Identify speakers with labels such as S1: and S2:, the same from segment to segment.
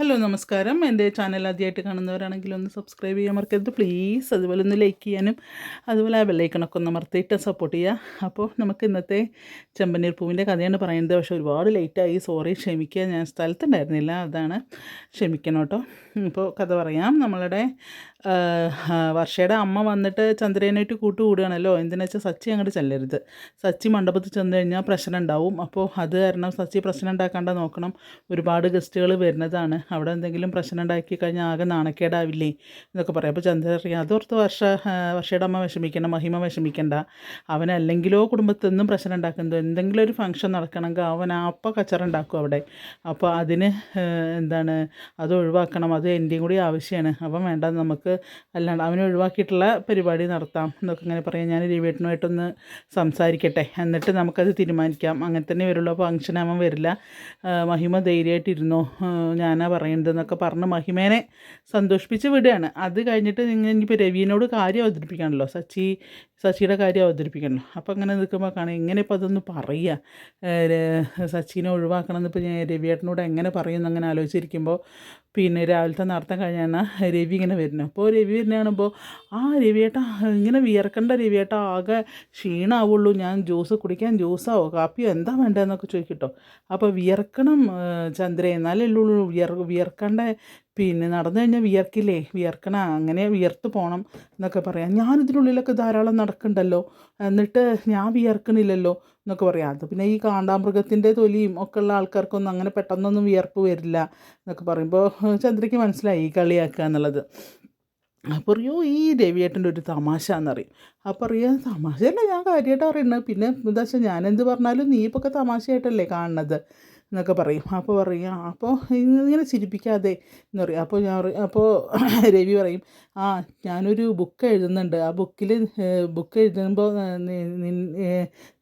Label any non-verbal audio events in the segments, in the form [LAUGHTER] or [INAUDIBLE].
S1: Hello നമസ്കാരം. എന്റെ channel ആദ്യമായിട്ട് കാണുന്നവരാണെങ്കിൽ ഒന്ന് സബ്സ്ക്രൈബ് ചെയ്യാൻ മറക്കരുത്. പ്ലീസ് അതുപോലെ ഒന്ന് ലൈക്ക് ചെയ്യാനും അതുപോലെ ആ ബെല്ലൈക്കണൊക്കെ ഒന്ന് അമർത്തിയിട്ട് സപ്പോർട്ട് ചെയ്യുക. അപ്പോൾ നമുക്ക് ഇന്നത്തെ ചെമ്പനീർ പൂവിന്റെ കഥയാണ് പറയുന്നത്. പക്ഷേ ഒരുപാട് ലേറ്റായി സോറി ക്ഷമിക്കുക ഞാൻ സ്ഥലത്തുണ്ടായിരുന്നില്ല. അതാണ് ക്ഷമിക്കണം കേട്ടോ. ഇപ്പോൾ കഥ പറയാം. നമ്മളുടെ വർഷയുടെ അമ്മ വന്നിട്ട് ചന്ദ്രനായിട്ട് കൂട്ടുകൂടുകയാണല്ലോ. എന്തിനാ വെച്ചാൽ സച്ചി അങ്ങോട്ട് ചെല്ലരുത്. സച്ചി മണ്ഡപത്തിൽ ചെന്ന് കഴിഞ്ഞാൽ പ്രശ്നം ഉണ്ടാവും. അപ്പോൾ അത് കാരണം സച്ചി പ്രശ്നം ഉണ്ടാക്കാണ്ട് നോക്കണം. ഒരുപാട് ഗസ്റ്റുകൾ വരുന്നതാണ്. അവിടെ എന്തെങ്കിലും പ്രശ്നം ഉണ്ടാക്കി കഴിഞ്ഞാൽ ആകെ നാണക്കേടാവില്ലേ എന്നൊക്കെ പറയും. അപ്പോൾ ചന്ദ്രൻ അതോർത്ത് വർഷ വർഷയുടെ അമ്മ വിഷമിക്കേണ്ട മഹിമ വിഷമിക്കേണ്ട. അവനല്ലെങ്കിലോ കുടുംബത്തിൽ നിന്നും പ്രശ്നം ഉണ്ടാക്കുന്നത് എന്തെങ്കിലും ഒരു ഫംഗ്ഷൻ നടക്കണമെങ്കിൽ അവൻ അപ്പം കച്ചറ ഉണ്ടാക്കും അവിടെ. അപ്പോൾ അതിന് എന്താണ് അത് ഒഴിവാക്കണം. അത് എന്റെയും കൂടി ആവശ്യമാണ് അപ്പം വേണ്ട നമുക്ക് അല്ലാണ്ട് അവനെ ഒഴിവാക്കിയിട്ടുള്ള പരിപാടി നടത്താം എന്നൊക്കെ ഇങ്ങനെ പറയാം. ഞാൻ രവിയേട്ടനുമായിട്ടൊന്ന് സംസാരിക്കട്ടെ. എന്നിട്ട് നമുക്കത് തീരുമാനിക്കാം. അങ്ങനെ തന്നെ വരുള്ളൂ അപ്പോൾ ഫംഗ്ഷൻ അവൻ വരില്ല മഹിമ ധൈര്യമായിട്ടിരുന്നോ? ഞാനാ പറയുന്നത് എന്നൊക്കെ പറഞ്ഞ് മഹിമേനെ സന്തോഷിപ്പിച്ച് വിടുകയാണ്. അത് കഴിഞ്ഞിട്ട് നിങ്ങൾ ഇനിയിപ്പോൾ രവീനോട് കാര്യം അവതരിപ്പിക്കണമല്ലോ സച്ചി സച്ചിയുടെ കാര്യം അവതരിപ്പിക്കണമല്ലോ അപ്പോൾ അങ്ങനെ നിൽക്കുമ്പോൾ കാണാം. എങ്ങനെ ഇപ്പോൾ അതൊന്ന് പറയുക. സച്ചിനെ ഒഴിവാക്കണമെന്ന് ഇപ്പോൾ ഞാൻ രവിയേട്ടനോട് എങ്ങനെ പറയുമെന്ന് അങ്ങനെ ആലോചിച്ചിരിക്കുമ്പോൾ പിന്നെ രാവിലത്തെ നടത്തം കഴിഞ്ഞാൽ രവി ഇങ്ങനെ വരുന്നു രവി തന്നെ കാണുമ്പോൾ ആ രവിയേട്ട ഇങ്ങനെ വിയർക്കേണ്ട രവിയേട്ട ആകെ ക്ഷീണമാവുള്ളൂ ഞാൻ ജ്യൂസ് കുടിക്കാൻ ജ്യൂസോ കാപ്പിയോ എന്താ വേണ്ടതെന്നൊക്കെ ചോദിക്കട്ടോ. അപ്പോൾ വിയർക്കണം ചന്ദ്ര. എന്നാലേ ഉള്ളൂ വിയർ വിയർക്കേണ്ട. പിന്നെ നടന്നു കഴിഞ്ഞാൽ വിയർക്കില്ലേ? വിയർക്കണ അങ്ങനെ വിയർത്ത് പോകണം എന്നൊക്കെ പറയാം. ഞാനിതിനുള്ളിലൊക്കെ ധാരാളം നടക്കണ്ടല്ലോ എന്നിട്ട് ഞാൻ വിയർക്കണില്ലല്ലോ എന്നൊക്കെ പറയാം. അത് പിന്നെ ഈ കാണ്ടാമൃഗത്തിന്റെ തൊലിയും ഒക്കെ ഉള്ള ആൾക്കാർക്കൊന്നും അങ്ങനെ പെട്ടെന്നൊന്നും വിയർപ്പ് വരില്ല എന്നൊക്കെ പറയുമ്പോൾ ചന്ദ്രയ്ക്ക് മനസ്സിലായി കളിയാക്കുക എന്നുള്ളത്. അപ്പോൾ അറിയോ ഈ രവിയേട്ടന്റെ ഒരു തമാശ എന്നറിയും അപ്പോൾ അറിയാം തമാശയല്ല ഞാൻ കാര്യമായിട്ട് പറയുന്നത് പിന്നെ എന്താ വെച്ചാൽ ഞാനെന്ത് പറഞ്ഞാലും നീ ഇപ്പോൾ തമാശയായിട്ടല്ലേ കാണുന്നത് എന്നൊക്കെ പറയും. അപ്പോൾ പറയും അപ്പോൾ ഇങ്ങനെ ചിരിപ്പിക്കാതെ എന്ന് പറയും. അപ്പോൾ ഞാൻ അപ്പോൾ രവി പറയും ആ ഞാനൊരു ബുക്ക് എഴുതുന്നുണ്ട്. ആ ബുക്കിൽ ബുക്ക് എഴുതുമ്പോൾ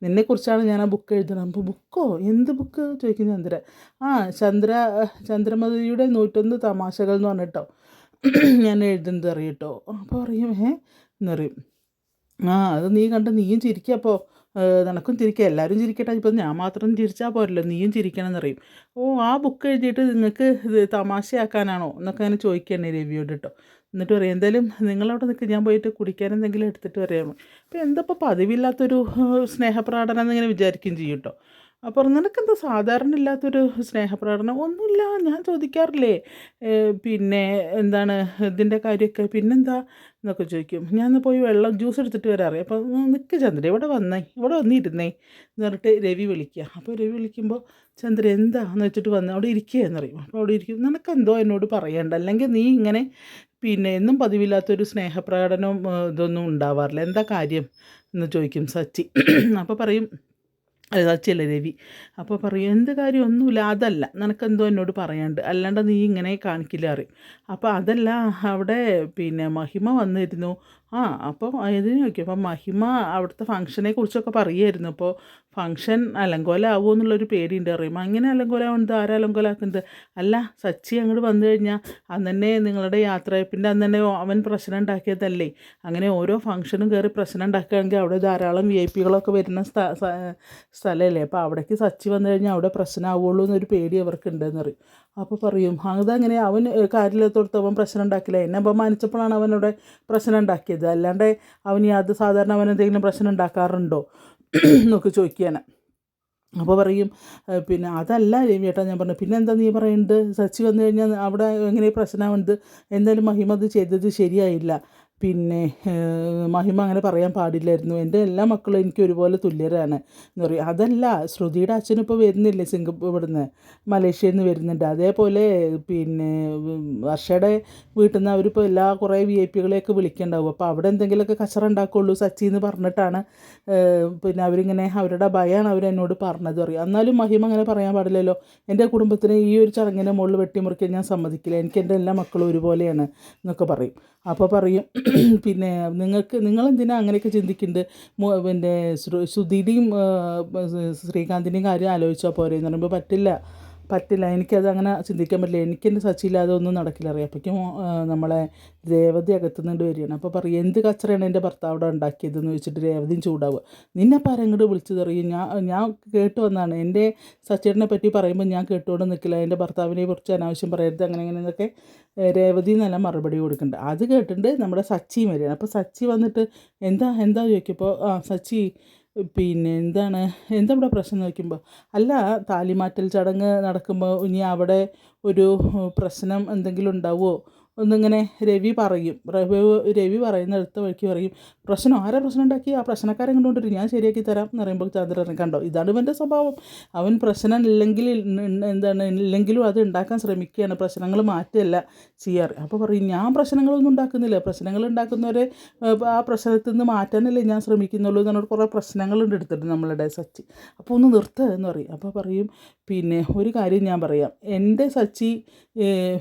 S1: നിന്നെക്കുറിച്ചാണ് ഞാൻ ആ ബുക്ക് എഴുതുന്നത്. അപ്പോൾ ബുക്കോ? എന്ത് ബുക്ക്? ചോദിക്കും ചന്ദ്ര. ആ ചന്ദ്ര ചന്ദ്രമതിയുടെ നൂറ്റൊന്ന് തമാശകൾ എന്ന് പറഞ്ഞിട്ടോ. [CLEARS THROAT] ഞാൻ എഴുതുന്നത് അറിയും കേട്ടോ അപ്പോൾ പറയും ഏ? എന്നറിയും ആ അത് നീ കണ്ട് നീയും ചിരിക്കുക അപ്പോൾ നിനക്കും ചിരിക്കുക എല്ലാവരും ചിരിക്കട്ടെ. ഇപ്പം ഞാൻ മാത്രം ചിരിച്ചാൽ പോരല്ലോ നീയും ചിരിക്കണം എന്നറിയും ഓ ആ ബുക്ക് എഴുതിയിട്ട് നിങ്ങൾക്ക് ഇത് തമാശയാക്കാനാണോ? എന്നൊക്കെ അങ്ങനെ ചോദിക്കുകയാണ് രവിയോട് കേട്ടോ എന്നിട്ട് പറയും എന്തായാലും നിങ്ങളവിടെ നിൽക്ക് ഞാൻ പോയിട്ട് കുടിക്കാൻ എന്തെങ്കിലും എടുത്തിട്ട് വരാമോ? അപ്പോൾ എന്തപ്പോൾ പതിവില്ലാത്തൊരു സ്നേഹപ്രാടനം എന്നിങ്ങനെ വിചാരിക്കുകയും ചെയ്യും കേട്ടോ അപ്പോൾ നിനക്കെന്താ സാധാരണ ഇല്ലാത്തൊരു സ്നേഹപ്രകടനം? ഒന്നുമില്ല ഞാൻ ചോദിക്കാറില്ലേ? പിന്നെ എന്താണ് ഇതിന്റെ കാര്യമൊക്കെ? പിന്നെന്താ എന്നൊക്കെ ചോദിക്കും. ഞാൻ പോയി വെള്ളം ജ്യൂസ് എടുത്തിട്ട് വരാറേ അപ്പോൾ നിൽക്ക് ചന്ദ്ര ഇവിടെ വന്നേ ഇവിടെ വന്നിരുന്നേ എന്ന് പറഞ്ഞിട്ട് രവി വിളിക്കുക. അപ്പോൾ രവി വിളിക്കുമ്പോൾ ചന്ദ്ര എന്താ എന്ന് വെച്ചിട്ട് വന്ന്? അവിടെ ഇരിക്കുക എന്നറിയും അപ്പോൾ അവിടെ ഇരിക്കും. നിനക്കെന്തോ എന്നോട് പറയണ്ട. അല്ലെങ്കിൽ നീ ഇങ്ങനെ പിന്നെ എന്നും പതിവില്ലാത്തൊരു സ്നേഹപ്രകടനവും ഏഹ്, ഇതൊന്നും ഉണ്ടാവാറില്ല. എന്താ കാര്യം? എന്ന് ചോദിക്കും സച്ചി. [CLEARS THROAT] അപ്പോൾ പറയും സച്ചിയല്ല രവി അപ്പോൾ പറയും എന്ത് കാര്യം? ഒന്നുമില്ല അതല്ല. നിനക്കെന്തോ എന്നോട് പറയാണ്ട് അല്ലാണ്ട് നീ ഇങ്ങനെ കാണിക്കില്ല അറിയും അപ്പോൾ അതല്ല അവിടെ പിന്നെ മഹിമ വന്നിരുന്നു. ആ അപ്പോൾ അതിന് നോക്കി അപ്പോൾ മഹിമ അവിടുത്തെ ഫംഗ്ഷനെ കുറിച്ചൊക്കെ പറയുമായിരുന്നു അപ്പോൾ ഫംഗ്ഷൻ അലങ്കോലാവുമോ എന്നുള്ളൊരു പേടിയുണ്ട്. അറിയും അങ്ങനെ അലങ്കോലാവുന്നത് ആരാ അലങ്കോലാക്കുന്നത്? അല്ല സച്ചി അങ്ങോട്ട് വന്നു കഴിഞ്ഞാൽ അന്ന് തന്നെ നിങ്ങളുടെ യാത്രയപ്പിന്റെ അന്ന് തന്നെ അവൻ പ്രശ്നം ഉണ്ടാക്കിയതല്ലേ? അങ്ങനെ ഓരോ ഫംഗ്ഷനും കയറി പ്രശ്നം ഉണ്ടാക്കുകയാണെങ്കിൽ അവിടെ ധാരാളം വി ഐ പികളൊക്കെ വരുന്ന സ്ഥ- സ്ഥലമല്ലേ? അപ്പോൾ അവിടേക്ക് സച്ചി വന്നു കഴിഞ്ഞാൽ അവിടെ പ്രശ്നമാവുള്ളൂ എന്നൊരു പേടി അവർക്കുണ്ടെന്ന് പറയും അപ്പോൾ പറയും അതങ്ങനെ അവൻ കാര്യത്തോടത്ത് അവൻ പ്രശ്നം ഉണ്ടാക്കില്ല. എന്നെ അപമാനിച്ചപ്പോഴാണ് അവൻ അവിടെ പ്രശ്നം ഉണ്ടാക്കിയത്. അല്ലാണ്ട് അവൻ അത് സാധാരണ അവൻ എന്തെങ്കിലും പ്രശ്നം ഉണ്ടാക്കാറുണ്ടോ? എന്നൊക്കെ ചോദിക്കാനാണ് അപ്പോൾ പറയും പിന്നെ അതല്ല രവിയേട്ടാ ഞാൻ പറഞ്ഞു പിന്നെ എന്താ നീ പറയുന്നത് സച്ചി വന്നു കഴിഞ്ഞാൽ അവിടെ എങ്ങനെ പ്രശ്നമാവുന്നത് എന്തായാലും മഹിമത് ചെയ്തത് ശരിയായില്ല. പിന്നെ മഹിമ അങ്ങനെ പറയാൻ പാടില്ലായിരുന്നു. എന്റെ എല്ലാ മക്കളും എനിക്ക് ഒരുപോലെ തുല്യരാണ് എന്ന് പറയും. അതല്ല ശ്രുതിയുടെ അച്ഛനിപ്പോൾ വരുന്നില്ലേ സിംഗപ്പൂർ ഇവിടുന്ന്? മലേഷ്യയിൽ നിന്ന് വരുന്നുണ്ട്. അതേപോലെ പിന്നെ വർഷയുടെ വീട്ടിൽ നിന്ന് അവരിപ്പോൾ എല്ലാ കുറേ വി ഐ പികളെയൊക്കെ വിളിക്കണ്ടാവും. അപ്പോൾ അവിടെ എന്തെങ്കിലുമൊക്കെ കച്ചറ ഉണ്ടാക്കുള്ളൂ സച്ചി എന്ന് പറഞ്ഞിട്ടാണ് പിന്നെ അവരിങ്ങനെ അവരുടെ ഭയമാണ് അവരെന്നോട് പറഞ്ഞത് പറയും. എന്നാലും മഹിമ അങ്ങനെ പറയാൻ പാടില്ലല്ലോ. എന്റെ കുടുംബത്തിന് ഈ ഒരു ചടങ്ങിന്റെ മുകളിൽ വെട്ടിമുറിക്കാൻ ഞാൻ സമ്മതിക്കില്ല. എനിക്ക് എന്റെ എല്ലാ മക്കളും ഒരുപോലെയാണ് എന്നൊക്കെ പറയും. അപ്പോൾ പറയും പിന്നെ നിങ്ങൾക്ക് നിങ്ങളെന്തിനാ അങ്ങനെയൊക്കെ ചിന്തിക്കുന്നുണ്ട് പിന്നെ ശ്രു- ശ്രുതിയുടെയും ശ്രീകാന്തിന്റെയും കാര്യം ആലോചിച്ചാൽ പോരെ എന്ന് പറയുമ്പോൾ പറ്റില്ല. പറ്റില്ല. എനിക്കത് അങ്ങനെ ചിന്തിക്കാൻ പറ്റില്ല. എനിക്കെന്റെ സച്ചിയില്ലാതെ ഒന്നും നടക്കില്ല. അറിയാം അപ്പോഴേക്കും നമ്മളെ രേവതി അകത്തുനിന്നുകൊണ്ട് വരികയാണ്. അപ്പോൾ പറയും എന്ത് കച്ചറയാണ് എന്റെ ഭർത്താവ് അവിടെ ഉണ്ടാക്കിയതെന്ന് ചോദിച്ചിട്ട് രേവതിയും ചൂടാവുക? നിന്നെ പറ അങ്ങോട്ട് വിളിച്ചത് അറിയും ഞാൻ ഞാൻ കേട്ട് വന്നതാണ് എന്റെ സച്ചേട്ടനെ പറ്റി പറയുമ്പോൾ ഞാൻ കേട്ടുകൊണ്ട് നിൽക്കില്ല എന്റെ ഭർത്താവിനെ കുറിച്ച് അനാവശ്യം പറയരുത് അങ്ങനെ അങ്ങനെ എന്നൊക്കെ രേവതി നല്ല മറുപടി കൊടുക്കുന്നുണ്ട്. അത് കേട്ടിട്ട് നമ്മുടെ സച്ചിയും വരികയാണ്. അപ്പോൾ സച്ചി വന്നിട്ട് എന്താ എന്താ ചോദിക്കുമ്പോൾ ആ സച്ചി പിന്നെ എന്താണ്? എന്താ ഇവിടെ പ്രശ്നം എന്ന് ചോദിക്കുമ്പോൾ അല്ല താലിമാറ്റൽ ചടങ്ങ് നടക്കുമ്പോൾ ഇനി അവിടെ ഒരു പ്രശ്നം എന്തെങ്കിലും ഉണ്ടാവുമോ ഒന്നിങ്ങനെ രവി പറയും. രവി രവി പറയുന്ന അടുത്ത വഴിക്ക് പറയും പ്രശ്നം ആരാ പ്രശ്നം ഉണ്ടാക്കി ആ പ്രശ്നക്കാരെ കൊണ്ടുകൊണ്ടിരും ഞാൻ ശരിയാക്കി തരാം എന്ന് പറയുമ്പോൾ ചന്ദ്രൻ കണ്ടോ? ഇതാണ് ഇവന്റെ സ്വഭാവം. അവൻ പ്രശ്നം ഇല്ലെങ്കിൽ എന്താണ് ഇല്ലെങ്കിലും അത് ഉണ്ടാക്കാൻ ശ്രമിക്കുകയാണ്. പ്രശ്നങ്ങൾ മാറ്റുകയല്ല ചെയ്യാറ്. അപ്പോൾ പറയും ഞാൻ പ്രശ്നങ്ങളൊന്നും ഉണ്ടാക്കുന്നില്ല. പ്രശ്നങ്ങൾ ഉണ്ടാക്കുന്നവരെ ആ പ്രശ്നത്തിൽ നിന്ന് മാറ്റാനല്ലേ ഞാൻ ശ്രമിക്കുന്നുള്ളൂ എന്ന് പറഞ്ഞിട്ട് കുറേ പ്രശ്നങ്ങളുണ്ട് എടുത്തിട്ട് നമ്മളുടെ സച്ചി. അപ്പോൾ ഒന്ന് നിർത്തുക എന്ന് പറയും. അപ്പോൾ പറയും പിന്നെ ഒരു കാര്യം ഞാൻ പറയാം. എന്റെ സച്ചി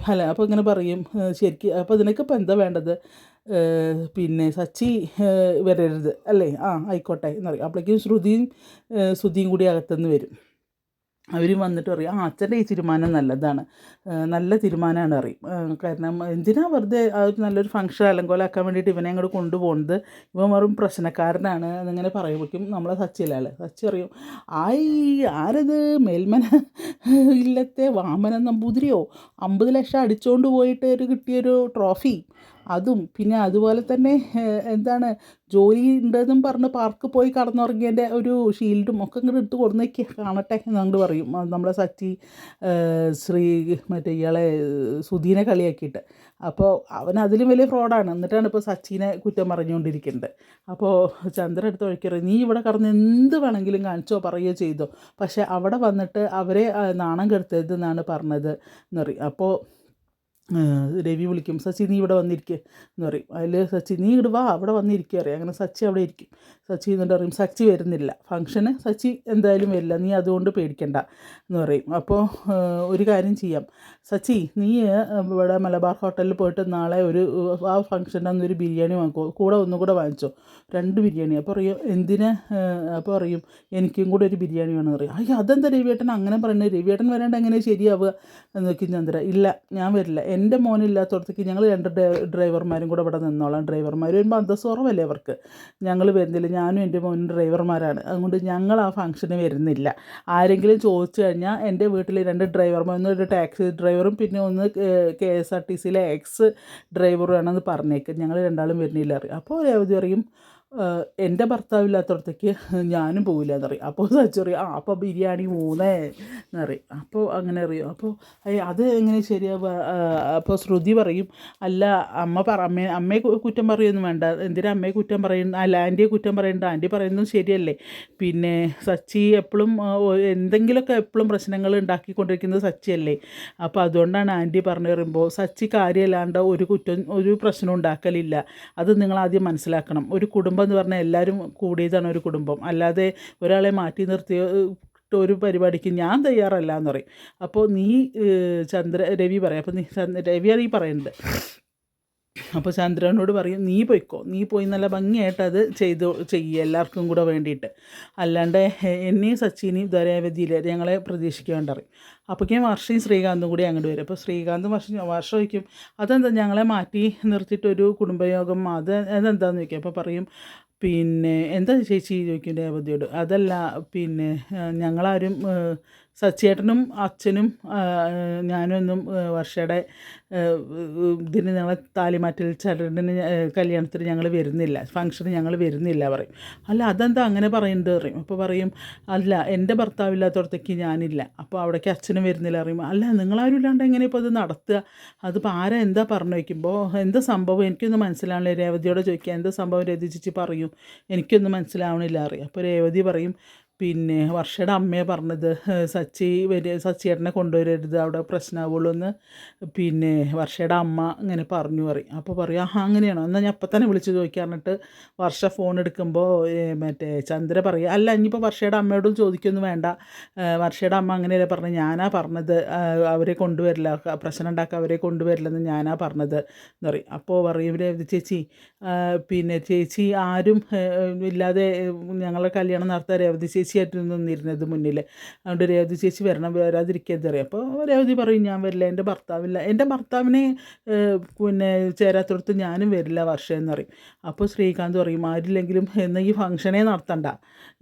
S1: അല്ല അപ്പോൾ ഇങ്ങനെ പറയും ശരിക്ക് അപ്പോൾ ഇതിനൊക്കെ ഇപ്പോൾ എന്താ വേണ്ടത്? പിന്നെ സച്ചി വരരുത്. അല്ലേ? ആ ആയിക്കോട്ടെ എന്ന് പറയും. അപ്പോഴേക്കും ശ്രുതിയും ശ്രുതിയും കൂടി അകത്തുനിന്ന് വരും. അവരും വന്നിട്ട് പറയും ആ അച്ഛന്റെ ഈ തീരുമാനം നല്ലതാണ്. നല്ല തീരുമാനമാണ് അറിയും കാരണം എന്തിനാ വെറുതെ ആ ഒരു നല്ലൊരു ഫംഗ്ഷൻ അലങ്കോലാക്കാൻ വേണ്ടിയിട്ട് ഇവനെ അങ്ങോട്ട് കൊണ്ടുപോകുന്നത്? ഇവൻ വെറും പ്രശ്നക്കാരനാണ് എന്നിങ്ങനെ പറയുമ്പോഴേക്കും നമ്മളെ സച്ചിലാണ് സച്ചി അറിയും ആയി ആരത്? മേൽമന ഇല്ലത്തെ വാമന നമ്പൂതിരിയോ? അമ്പത് ലക്ഷം അടിച്ചുകൊണ്ട് പോയിട്ട് ഒരു കിട്ടിയൊരു ട്രോഫി അതും. പിന്നെ അതുപോലെ തന്നെ എന്താണ് ജോലി ഉണ്ടെന്നും പറഞ്ഞ് പാർക്ക് പോയി കടന്നുറങ്ങിയതിന്റെ ഒരു ഷീൽഡും ഒക്കെ ഇങ്ങോട്ട് എടുത്ത് കൊടുന്നേക്ക് കാണട്ടെ എന്നങ്ങോട്ട് പറയും. നമ്മുടെ സച്ചി ശ്രീ മറ്റേ ഇയാളെ സുധീനെ കളിയാക്കിയിട്ട്. അപ്പോൾ അവൻ അതിലും വലിയ ഫ്രോഡാണ് എന്നിട്ടാണ് ഇപ്പോൾ സച്ചിനെ കുറ്റം പറഞ്ഞുകൊണ്ടിരിക്കുന്നത്. അപ്പോൾ ചന്ദ്രൻ എടുത്ത് ഒഴിക്കറി നീ ഇവിടെ കടന്ന് എന്ത് വേണമെങ്കിലും കാണിച്ചോ പറയുകയോ ചെയ്തോ. പക്ഷേ അവിടെ വന്നിട്ട് അവരെ നാണം കെടുത്തരുതെന്നാണ് പറഞ്ഞത് എന്ന് അപ്പോൾ രവി വിളിക്കും സച്ചി നീ ഇവിടെ വന്നിരിക്കേ എന്ന് പറയും. അതിൽ സച്ചി നീ ഇവിടെ വാ അവിടെ വന്നിരിക്കുക അറിയാം അങ്ങനെ സച്ചി അവിടെ ഇരിക്കും. സച്ചി എന്നിട്ട് പറയും സച്ചി വരുന്നില്ല. ഫംഗ്ഷന് സച്ചി എന്തായാലും വരില്ല. നീ അതുകൊണ്ട് പേടിക്കണ്ട എന്ന് പറയും. അപ്പോൾ ഒരു കാര്യം ചെയ്യാം. സച്ചി നീ ഇവിടെ മലബാർ ഹോട്ടലിൽ പോയിട്ട് നാളെ ഒരു ആ ഫംഗ്ഷന്റെ അന്ന് ഒരു ബിരിയാണി വാങ്ങിക്കോ കൂടെ ഒന്നും കൂടെ വാങ്ങിച്ചോ? രണ്ട് ബിരിയാണി. അപ്പോൾ പറയും എന്തിന്? അപ്പോൾ പറയും എനിക്കും കൂടെ ഒരു ബിരിയാണി വേണമെന്ന് പറയും. അയ്യോ അതെന്താ രവിയേട്ടൻ അങ്ങനെ പറയുന്നത്? രവിയേട്ടൻ വരാണ്ട് എങ്ങനെ ശരിയാവുക? എന്ന് നോക്കി ചന്ദ്ര. ഇല്ല ഞാൻ വരില്ല. എന്റെ മോനില്ലാത്തടത്തേക്ക് ഞങ്ങൾ രണ്ട് ഡ്രൈ- ഡ്രൈവർമാരും കൂടെ ഇവിടെ നിന്നോളാം. ഡ്രൈവർമാർ വരുമ്പോൾ അന്തസ് കുറവല്ലേ അവർക്ക്? ഞങ്ങൾ വരുന്നില്ല ഞാനും എന്റെ മോനും ഡ്രൈവർമാരാണ്. അതുകൊണ്ട് ഞങ്ങൾ ആ ഫംഗ്ഷന് വരുന്നില്ല. ആരെങ്കിലും ചോദിച്ചു കഴിഞ്ഞാൽ എന്റെ വീട്ടിൽ രണ്ട് ഡ്രൈവർമാർ ഒന്ന് ഒരു ടാക്സി ഡ്രൈവറും പിന്നെ ഒന്ന് കെ എസ് ആർ ടി സിയിലെ എക്സ് ഡ്രൈവറും ആണെന്ന് പറഞ്ഞേക്കും. ഞങ്ങൾ രണ്ടാളും വരുന്നില്ല. അപ്പോൾ ഒരു അറിയും ഏഹ് എന്റെ ഭർത്താവില്ലാത്തടത്തേക്ക് ഞാനും പോവില്ല എന്നറിയും അപ്പോൾ സച്ചു ആ അപ്പോൾ ബിരിയാണി മൂന്നേ എന്നറിയും. അപ്പോൾ അങ്ങനെ അറിയും. അപ്പോൾ അത് എങ്ങനെ ശരിയാവുക അപ്പോൾ ശ്രുതി പറയും അല്ല അമ്മ പറ അമ്മ അമ്മയെ കുറ്റം പറയൊന്നും വേണ്ട. എന്തിനാ അമ്മയെ കുറ്റം പറയുന്ന അല്ല ആന്റിയെ കുറ്റം പറയണ്ട. ആന്റി പറയുന്നതും ശരിയല്ലേ? പിന്നെ സച്ചി എപ്പോഴും എന്തെങ്കിലുമൊക്കെ എപ്പോഴും പ്രശ്നങ്ങൾ ഉണ്ടാക്കിക്കൊണ്ടിരിക്കുന്നത് സച്ചിയല്ലേ? അപ്പോൾ അതുകൊണ്ടാണ് ആന്റി പറഞ്ഞു പറയുമ്പോൾ സച്ചി കാര്യമല്ലാണ്ട് ഒരു കുറ്റം ഒരു പ്രശ്നം ഉണ്ടാക്കലില്ല. അത് നിങ്ങൾ ആദ്യം മനസ്സിലാക്കണം. ഒരു കുടുംബം എന്ന് പറഞ്ഞാൽ എല്ലാവരും കൂടിയതാണ് ഒരു കുടുംബം. അല്ലാതെ ഒരാളെ മാറ്റി നിർത്തിയ ഒരു പരിപാടിക്ക് ഞാൻ തയ്യാറല്ല എന്ന് പറയും. അപ്പോൾ നീ ചന്ദ്ര രവി പറയാം. അപ്പോൾ നീ ചന്ദ്ര രവിയാണ് ഈ പറയുന്നത് അപ്പോൾ ചന്ദ്രനോട് പറയും നീ പോയിക്കോ. നീ പോയി നല്ല ഭംഗിയായിട്ട് അത് ചെയ്തു ചെയ്യുക എല്ലാവർക്കും കൂടെ വേണ്ടിയിട്ട്. അല്ലാണ്ട് എന്നെയും സച്ചിനെയും ദ്വരവതിയിലെ ഞങ്ങളെ പ്രതീക്ഷിക്കേണ്ട പറയും. അപ്പോഴേക്കും വർഷയും ശ്രീകാന്തും കൂടി അങ്ങോട്ട് വരും. അപ്പോൾ ശ്രീകാന്തും വർഷം വർഷം വയ്ക്കും അതെന്താ ഞങ്ങളെ മാറ്റി നിർത്തിയിട്ടൊരു കുടുംബയോഗം? അത് അതെന്താന്ന് ചോദിക്കും. അപ്പോൾ പറയും പിന്നെ എന്താ ചേച്ചി? ചോദിക്കും രേവതിയോട് അതല്ല പിന്നെ ഞങ്ങളാരും സച്ചേട്ടനും അച്ഛനും ഞാനും ഞാനൊന്നും വർഷയുടെ ഇതിന് ഞങ്ങൾ താലിമാറ്റിൽ ചടങ്ങിന് കല്യാണത്തിന് ഞങ്ങൾ വരുന്നില്ല. ഫംഗ്ഷന് ഞങ്ങൾ വരുന്നില്ല പറയും. അല്ല അതെന്താ അങ്ങനെ പറയുന്നത് പറയും. അപ്പോൾ പറയും അല്ല എന്റെ ഭർത്താവില്ലാത്തടത്തേക്ക് ഞാനില്ല. അപ്പോൾ അവിടേക്ക് അച്ഛനും വരുന്നില്ല. പറയും അല്ല നിങ്ങളാരും ഇല്ലാണ്ട് എങ്ങനെ ഇപ്പോൾ ഇത് നടത്തുക? അതിപ്പോൾ ആരാ എന്താ പറഞ്ഞു വയ്ക്കുമ്പോൾ എന്താ സംഭവം? എനിക്കൊന്നും മനസ്സിലാവണില്ല. രേവതിയോട് ചോദിക്കുക എന്താ സംഭവം? രതി പറയും പറയൂ എനിക്കൊന്നും മനസ്സിലാവണില്ല. അറിയാം അപ്പോൾ രേവതി പറയും പിന്നെ വർഷയുടെ അമ്മയെ പറഞ്ഞത് സച്ചി വരി സച്ചിയേട്ടനെ കൊണ്ടുവരരുത് അവിടെ പ്രശ്നമാവുള്ളൂ എന്ന് പിന്നെ വർഷയുടെ അമ്മ ഇങ്ങനെ പറഞ്ഞു പറയും. അപ്പോൾ പറയും ആഹാ അങ്ങനെയാണോ? എന്നാൽ ഞാൻ അപ്പം തന്നെ വിളിച്ച് ചോദിക്കാൻ പറഞ്ഞിട്ട് വർഷ ഫോൺ എടുക്കുമ്പോൾ മറ്റേ ചന്ദ്ര പറയും അല്ല ഇനിയിപ്പോൾ വർഷയുടെ അമ്മയോടും ചോദിക്കൊന്നും വേണ്ട. വർഷയുടെ അമ്മ അങ്ങനെയല്ലേ പറഞ്ഞു ഞാനാ പറഞ്ഞത് അവരെ കൊണ്ടുവരില്ല പ്രശ്നം ഉണ്ടാക്കുക അവരെ കൊണ്ടുവരില്ലെന്ന് ഞാനാ പറഞ്ഞത് എന്ന് പറയും. അപ്പോൾ പറയും ഇവരെ ചേച്ചി പിന്നെ ചേച്ചി ആരും ഇല്ലാതെ ഞങ്ങളെ കല്യാണം നടത്താൻ രേവതി ചേച്ചി ചേച്ചിയായിട്ട് നിന്നിരുന്നത് മുന്നിൽ അതുകൊണ്ട് രേവതി ചേച്ചി വരണം വരാതിരിക്കരുത് അറിയാം അപ്പോൾ രേവതി പറയും ഞാൻ വരില്ല എന്റെ ഭർത്താവില്ല. എന്റെ ഭർത്താവിനെ പിന്നെ ചേരാത്തടത്ത് ഞാനും വരില്ല വർഷം എന്ന് പറയും. അപ്പോൾ ശ്രീകാന്ത് പറയും ആരില്ലെങ്കിലും എന്നാൽ ഈ ഫംഗ്ഷനെ നടത്തണ്ട.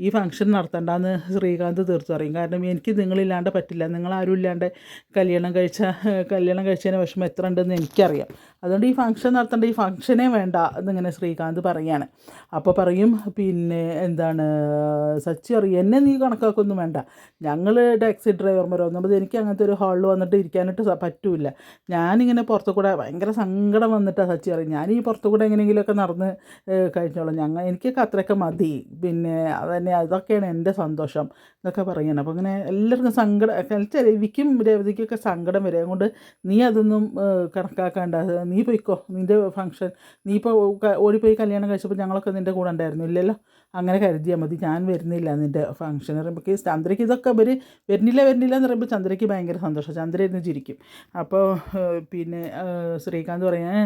S1: ഈ ഫംഗ്ഷൻ നടത്തണ്ടെന്ന് ശ്രീകാന്ത് തീർത്തു പറയും. കാരണം എനിക്ക് നിങ്ങളില്ലാണ്ട് പറ്റില്ല. നിങ്ങളാരും ഇല്ലാണ്ട് കല്യാണം കഴിച്ച കല്യാണം കഴിച്ചതിന് വിഷമം എത്ര ഉണ്ടെന്ന് എനിക്കറിയാം. അതുകൊണ്ട് ഈ ഫംഗ്ഷൻ നടത്തേണ്ട ഈ ഫംഗ്ഷനേ വേണ്ട എന്നിങ്ങനെ ശ്രീകാന്ത് പറയാണ്. അപ്പോൾ പറയും പിന്നെ എന്താണ് സച്ചി അറിയും. എന്നെ നീ കണക്കാക്കൊന്നും വേണ്ട. ഞങ്ങൾ ടാക്സി ഡ്രൈവർമാരോ നമ്മൾ എനിക്ക് അങ്ങനത്തെ ഒരു ഹാളിൽ വന്നിട്ട് ഇരിക്കാനായിട്ട് പറ്റൂല ഞാനിങ്ങനെ പുറത്തു കൂടെ ഭയങ്കര സങ്കടം വന്നിട്ടാണ് സച്ചി അറിയും ഞാൻ ഈ പുറത്തു കൂടെ എങ്ങനെയെങ്കിലുമൊക്കെ നടന്ന് കഴിഞ്ഞോളാം. ഞങ്ങൾ എനിക്കൊക്കെ അത്രയൊക്കെ മതി. പിന്നെ അതന്നെ അതൊക്കെയാണ് എന്റെ സന്തോഷം എന്നൊക്കെ പറയുന്നത്. അപ്പോൾ അങ്ങനെ എല്ലാവർക്കും സങ്കടം രവിക്കും രവതിക്കൊക്കെ സങ്കടം വരും. അതുകൊണ്ട് നീ അതൊന്നും കണക്കാക്കാണ്ട. നീ പോയിക്കോ. നിന്റെ ഫംഗ്ഷൻ നീ ഇപ്പോൾ ഓടിപ്പോയി കല്യാണം കഴിച്ചപ്പോൾ ഞങ്ങളൊക്കെ നിന്റെ കൂടെ ഉണ്ടായിരുന്നു. ഇല്ലല്ലോ? അങ്ങനെ കരുതിയാൽ മതി. ഞാൻ വരുന്നില്ല നിന്റെ ഫംഗ്ഷൻ പറയുമ്പോൾ ചന്ദ്രയ്ക്ക് ഇതൊക്കെ ഇവർ വരുന്നില്ല വരുന്നില്ല എന്ന് പറയുമ്പോൾ ചന്ദ്രയ്ക്ക് ഭയങ്കര സന്തോഷം. ചന്ദ്ര ഇരുന്ന് ചിരിക്കും. അപ്പോൾ പിന്നെ ശ്രീകാന്ത് പറയാൻ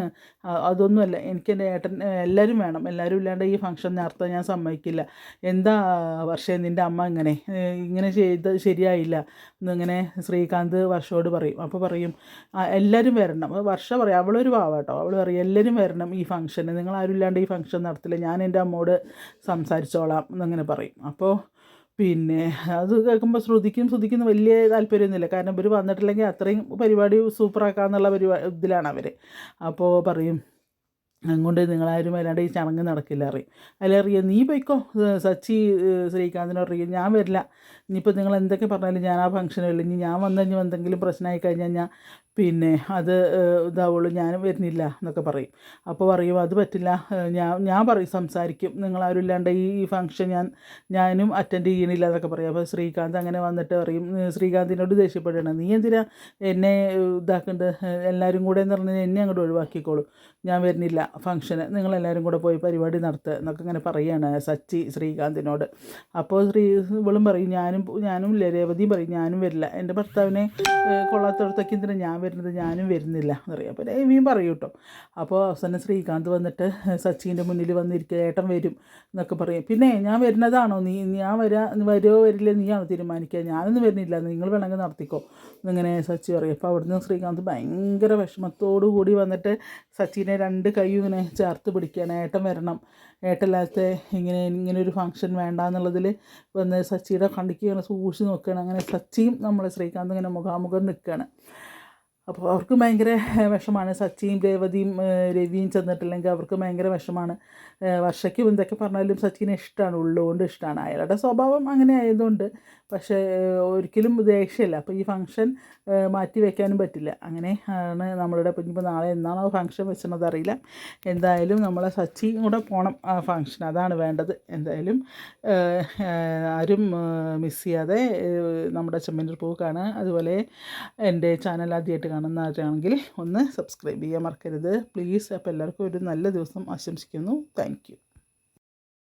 S1: അതൊന്നുമല്ല. എനിക്ക് എന്റെ ഏട്ടൻ എല്ലാവരും വേണം. എല്ലാവരും ഇല്ലാണ്ട് ഈ ഫംഗ്ഷൻ നടത്താൻ ഞാൻ സമ്മതിക്കില്ല. എന്താ വർഷേ നിന്റെ അമ്മ ഇങ്ങനെ ഇങ്ങനെ ചെയ്ത് ശരിയായില്ല. എന്നിങ്ങനെ ശ്രീകാന്ത് വർഷയോട് പറയും. അപ്പോൾ പറയും എല്ലാവരും വരണം. വർഷ പറയും അവളൊരു പാവാട്ടോ. അവൾ പറയും എല്ലാവരും വരണം ഈ ഫംഗ്ഷന് നിങ്ങൾ ആരും ഇല്ലാണ്ട് ഈ ഫംഗ്ഷൻ നടത്തില്ല. ഞാൻ എന്റെ അമ്മോട് സംസാരിച്ചോളാം എന്നങ്ങനെ പറയും. അപ്പോൾ പിന്നെ അത് കേൾക്കുമ്പോൾ ശ്രുതിക്കും ശ്രുതിക്കും വലിയ താല്പര്യമൊന്നുമില്ല. കാരണം ഇവർ വന്നിട്ടില്ലെങ്കിൽ അത്രയും പരിപാടി സൂപ്പറാക്കാന്നുള്ള പരിപാടി ഇതിലാണ് അവർ അപ്പോൾ പറയും അതുകൊണ്ട് നിങ്ങളാരും വരാണ്ട് ഈ ചടങ്ങ് നടക്കില്ല അറിയും അല്ല അറിയാം നീ പോയിക്കോ? സച്ചി ശ്രീകാന്തിനോ അറിയും ഞാൻ വരില്ല. ഇനിയിപ്പോൾ നിങ്ങൾ എന്തൊക്കെ പറഞ്ഞാലും ഞാൻ ആ ഫംഗ്ഷനില്ല ഇനി ഞാൻ വന്നു കഴിഞ്ഞാൽ എന്തെങ്കിലും പ്രശ്നമായി കഴിഞ്ഞാൽ ഞാൻ പിന്നെ അത് ഇതാവുള്ളൂ ഞാൻ വരുന്നില്ല എന്നൊക്കെ പറയും. അപ്പോൾ പറയും അത് പറ്റില്ല ഞാൻ ഞാൻ പറയും സംസാരിക്കും. നിങ്ങളാരും ഇല്ലാണ്ട് ഈ ഫംഗ്ഷൻ ഞാൻ ഞാനും അറ്റൻഡ് ചെയ്യണില്ല എന്നൊക്കെ പറയും. അപ്പോൾ ശ്രീകാന്ത് അങ്ങനെ വന്നിട്ട് പറയും ശ്രീകാന്തിനോട് ദേഷ്യപ്പെടണം നീ എന്തിനാ എന്നെ ഇതാക്കേണ്ടത് എല്ലാവരും കൂടെ എന്ന് പറഞ്ഞാൽ എന്നെ അങ്ങോട്ട് ഒഴിവാക്കിക്കോളൂ. ഞാൻ വരുന്നില്ല ഫംഗ്ഷന് നിങ്ങളെല്ലാവരും കൂടെ പോയി പരിപാടി നടത്തുക എന്നൊക്കെ ഇങ്ങനെ പറയുകയാണ് സച്ചി ശ്രീകാന്തിനോട്. അപ്പോൾ ശ്രീ ഇവളും പറയും ഞാനും ഞാനും ഇല്ല? രേവതിയും പറയും ഞാനും വരില്ല. എന്റെ ഭർത്താവിനെ കൊള്ളാത്തടത്തൊക്കെ എന്തിനാ ഞാൻ വരുന്നത് ഞാനും വരുന്നില്ല എന്ന് പറയും. അപ്പോൾ രവിയും പറയും കേട്ടോ. അപ്പോൾ അവസാനം ശ്രീകാന്ത് വന്നിട്ട് സച്ചിന്റെ മുന്നിൽ വന്നിരിക്കുക ഏട്ടൻ വരും എന്നൊക്കെ പറയും. പിന്നെ ഞാൻ വരുന്നതാണോ? നീ ഞാൻ വരാ വരുമോ വരില്ല നീയാണോ തീരുമാനിക്കുക. ഞാനൊന്നും വരുന്നില്ല. നിങ്ങൾ വേണമെങ്കിൽ നടത്തിക്കോ. എന്നിങ്ങനെ സച്ചി പറയും. അപ്പോൾ അവിടുന്ന് ശ്രീകാന്ത് ഭയങ്കര വിഷമത്തോടു കൂടി വന്നിട്ട് സച്ചിനെ രണ്ട് കൈ ഇങ്ങനെ ചേർത്ത് പിടിക്കുകയാണ്. ഏട്ടൻ വരണം. ഏട്ടല്ലാത്ത ഇങ്ങനെ ഇങ്ങനെ ഒരു ഫംഗ്ഷൻ വേണ്ട എന്നുള്ളതിൽ വന്ന് സച്ചിയുടെ കണ്ടിക്ക് ഇങ്ങനെ സൂക്ഷിച്ച് നോക്കുകയാണ്. അങ്ങനെ സച്ചിയും നമ്മളെ ശ്രീകാന്ത് ഇങ്ങനെ മുഖാമുഖം നിൽക്കുകയാണ്. അപ്പോൾ അവർക്ക് ഭയങ്കര വിഷമാണ് സച്ചിയും രേവതിയും രവിയും ചെന്നിട്ടില്ലെങ്കിൽ അവർക്ക് ഭയങ്കര വിഷമാണ്. വർഷയ്ക്കും എന്തൊക്കെ പറഞ്ഞാലും സച്ചിനെ ഇഷ്ടമാണ് ഉള്ളുകൊണ്ട് ഇഷ്ടമാണ് അയാളുടെ സ്വഭാവം അങ്ങനെ ആയതുകൊണ്ട് പക്ഷേ ഒരിക്കലും ദേഷ്യമില്ല. അപ്പോൾ ഈ ഫംഗ്ഷൻ മാറ്റി വയ്ക്കാനും പറ്റില്ല. അങ്ങനെ ആണ് നമ്മളുടെ ഇപ്പം നാളെ എന്നാണോ ഫംഗ്ഷൻ വെച്ചത് അറിയില്ല. എന്തായാലും നമ്മളെ സച്ചിയും കൂടെ പോകണം ആ ഫംഗ്ഷൻ അതാണ് വേണ്ടത്. എന്തായാലും ആരും മിസ് ചെയ്യാതെ നമ്മുടെ ചെമ്മന്നൂർ പൂ കാണുക. അതുപോലെ എന്റെ ചാനൽ ആദ്യമായിട്ട് കാണുന്ന ആരാണെങ്കിൽ ഒന്ന് സബ്സ്ക്രൈബ് ചെയ്യാൻ മറക്കരുത്. പ്ലീസ് അപ്പോൾ എല്ലാവർക്കും ഒരു നല്ല ദിവസം ആശംസിക്കുന്നു. Thank you